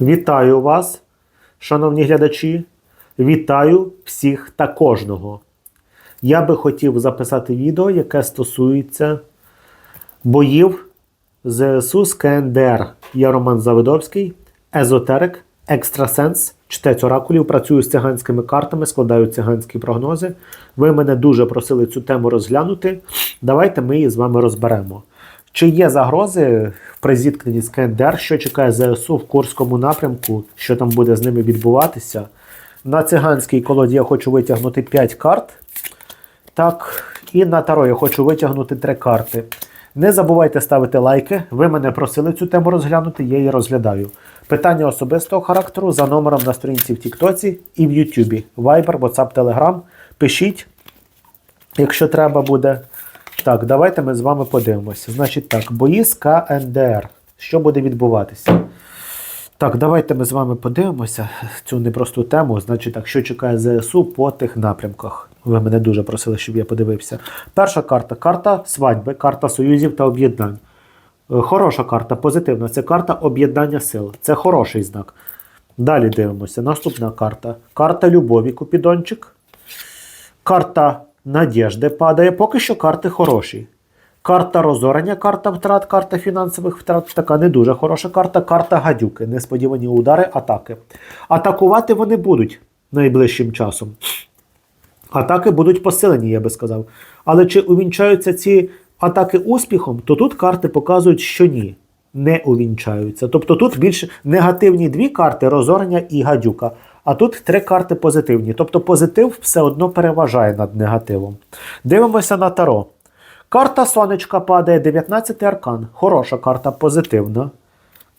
Вітаю вас, шановні глядачі. Вітаю всіх та кожного. Я би хотів записати відео, яке стосується боїв ЗСУ з КНДР. Я Роман Завидовський, езотерик, екстрасенс, чтець оракулів, працюю з циганськими картами, складаю циганські прогнози. Ви мене дуже просили цю тему розглянути. Давайте ми її з вами розберемо. Чи є загрози при зіткненні з КНДР, що чекає ЗСУ в Курському напрямку, що там буде з ними відбуватися? На циганській колоді я хочу витягнути 5 карт. Так, і на таро я хочу витягнути 3 карти. Не забувайте ставити лайки. Ви мене просили цю тему розглянути, я її розглядаю. Питання особистого характеру за номером на сторінці в Тіктоці і в Ютубі. Viber, WhatsApp, Telegram. Пишіть, якщо треба буде. Так, давайте ми з вами подивимося. Значить так, бої з КНДР. Що буде відбуватися? Так, давайте ми з вами подивимося цю непросту тему. Значить, так, що чекає ЗСУ по тих напрямках. Ви мене дуже просили, щоб я подивився. Перша карта карта свадьби, карта союзів та об'єднань. Е, Хороша карта, позитивна. Це карта об'єднання сил. Це хороший знак. Далі дивимося. Наступна карта. Карта любові, Купідончик. Карта надіжди падає. Поки що карти хороші. Карта розорення, карта втрат, карта фінансових втрат. Така не дуже хороша карта. Карта гадюки. Несподівані удари, атаки. Атакувати вони будуть найближчим часом. Атаки будуть посилені, я би сказав. Але чи увінчаються ці атаки успіхом, то тут карти показують, що ні. Не увінчаються. Тобто тут більш негативні дві карти розорення і гадюка. А тут три карти позитивні. Тобто позитив все одно переважає над негативом. Дивимося на таро. Карта сонечка падає, 19 аркан. Хороша карта, позитивна.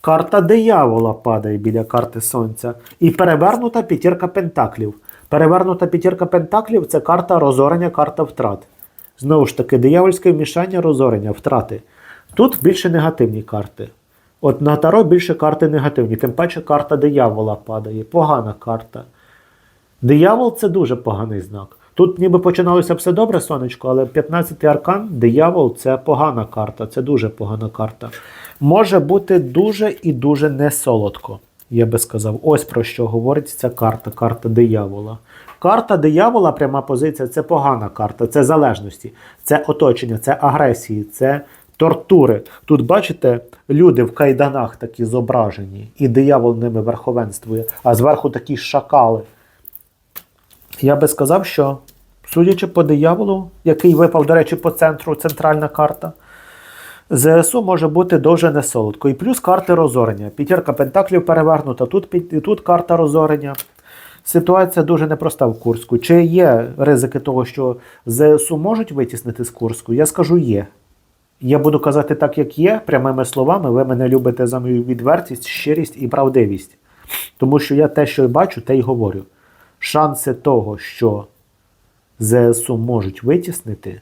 Карта диявола падає біля карти сонця. І перевернута п'ятірка пентаклів. Перевернута п'ятірка пентаклів це карта розорення, карта втрат. Знову ж таки, диявольське вмішання, розорення, втрати. Тут більше негативні карти. От на Таро більше карти негативні, тим паче карта диявола падає. Погана карта. Диявол це дуже поганий знак. Тут ніби починалося все добре, сонечко, але 15-й аркан, диявол це погана карта, це дуже погана карта. Може бути дуже і дуже несолодко, я би сказав. Ось про що говорить ця карта, карта диявола. Карта диявола, пряма позиція це погана карта, це залежності, це оточення, це агресії, це тортури. Тут, бачите, люди в кайданах такі зображені, і диявол ними верховенствує, а зверху такі шакали. Я би сказав, що, судячи по дияволу, який випав, до речі, по центру, центральна карта, ЗСУ може бути дуже несолодко. І плюс карти розорення. П'ятірка пентаклів перевернута, тут, пі- тут карта розорення. Ситуація дуже непроста в Курську. Чи є ризики того, що ЗСУ можуть витіснити з Курську? Я скажу є. Я буду казати так, як є, прямими словами. Ви мене любите за мою відвертість, щирість і правдивість. Тому що я те, що бачу, те й говорю. Шанси того, що ЗСУ можуть витіснити,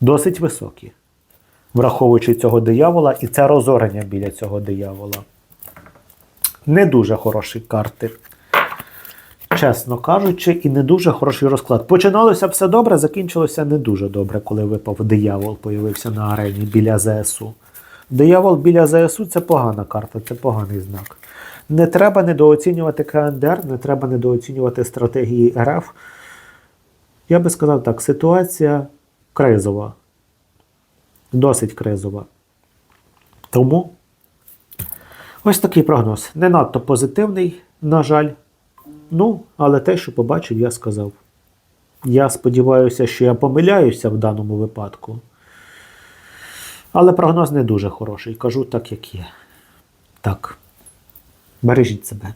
досить високі, враховуючи цього диявола і це розорення біля цього диявола. Не дуже хороші карти. Чесно кажучи, і не дуже хороший розклад. Починалося все добре, закінчилося не дуже добре, коли випав диявол, появився на арені біля ЗСУ. Диявол біля ЗСУ це погана карта, це поганий знак. Не треба недооцінювати КНДР, не треба недооцінювати стратегії РФ. Я би сказав так, ситуація кризова. Досить кризова. Тому ось такий прогноз. Не надто позитивний, на жаль. Ну, але те, що побачив, я сказав. Я сподіваюся, що я помиляюся в даному випадку. Але прогноз не дуже хороший. Кажу так, як є. Так. Бережіть себе.